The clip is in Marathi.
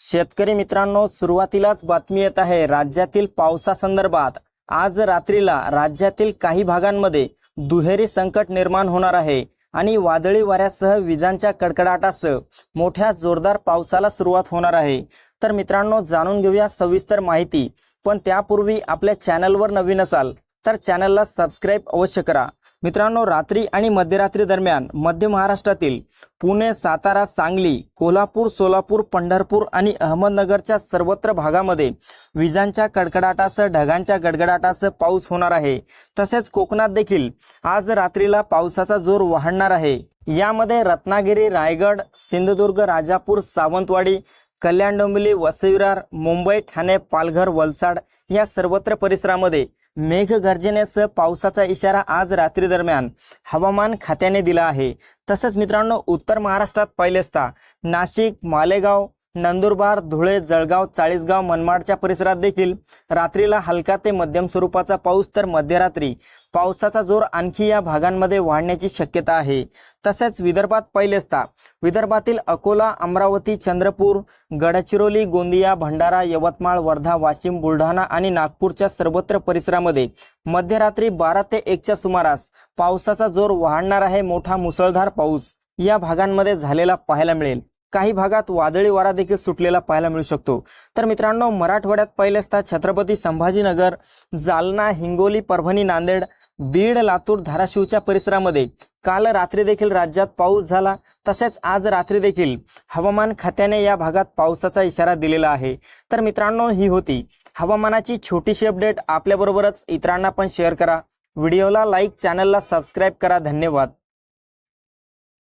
शेतकरी मित्रांनो सुरुवातीलाच बातमी येत आहे राज्यातील पावसासंदर्भात. आज रात्रीला राज्यातील काही भागांमध्ये दुहेरी संकट निर्माण होणार आहे आणि वादळी वाऱ्यासह विजांच्या कडकडाटासह मोठ्या जोरदार पावसाला सुरुवात होणार आहे. तर मित्रांनो जाणून घेऊया सविस्तर माहिती. पण त्यापूर्वी आपल्या चॅनलवर नवीन असाल तर चॅनलला सबस्क्राईब अवश्य करा. मित्रांनो रात्री आणि मध्यरात्री दरम्यान मध्य महाराष्ट्रातील पुणे सातारा सांगली कोल्हापूर सोलापूर पंढरपूर आणि अहमदनगरच्या सर्वत्र भागामध्ये विजांच्या कडकडाटासह ढगांच्या गडगडाटासह पाऊस होणार आहे. तसेच कोकणात देखील आज रात्रीला पावसाचा जोर वाढणार आहे. यामध्ये रत्नागिरी रायगड सिंधुदुर्ग राजापूर सावंतवाडी कल्याण डोंबिवली वसविरार मुंबई ठाणे पालघर वलसाड या सर्वत्र परिसरामध्ये मेघगर्जनेसह पावसाचा इशारा आज रात्री दरम्यान हवामान खात्याने दिला आहे. तसंच मित्रांनो उत्तर महाराष्ट्रात पाहिले असता नाशिक मालेगाव नंदुरबार धुळे जळगाव चाळीसगाव मनमाडच्या परिसरात देखील रात्रीला हलका ते मध्यम स्वरूपाचा पाऊस तर मध्यरात्री. पावसाचा जोर आणखी या भागांमध्ये वाढण्याची शक्यता आहे. तसेच विदर्भात पहिलेचता. असता विदर्भातील अकोला अमरावती चंद्रपूर गडचिरोली गोंदिया भंडारा यवतमाळ वर्धा वाशिम बुलढाणा आणि नागपूरच्या सर्वत्र परिसरामध्ये मध्यरात्री बारा ते एकच्या सुमारास पावसाचा जोर वाढणार आहे मोठा मुसळधार पाऊस या भागांमध्ये झालेला पाहायला मिळेल. काही भागात वादळी वारा देखील सुटलेला पाहायला मिळू शकतो. तर मित्रांनो मराठवाड्यात पाहिले असता छत्रपती संभाजीनगर जालना हिंगोली परभणी नांदेड बीड लातूर धाराशिवच्या परिसरामध्ये काल रात्री देखील राज्यात पाऊस झाला. तसेच आज रात्री देखील हवामान खात्याने या भागात पावसाचा इशारा दिलेला आहे. तर मित्रांनो ही होती हवामानाची छोटीशी अपडेट. आपल्याबरोबरच इतरांना पण शेअर करा. व्हिडिओला लाईक चॅनलला सबस्क्राईब करा. धन्यवाद.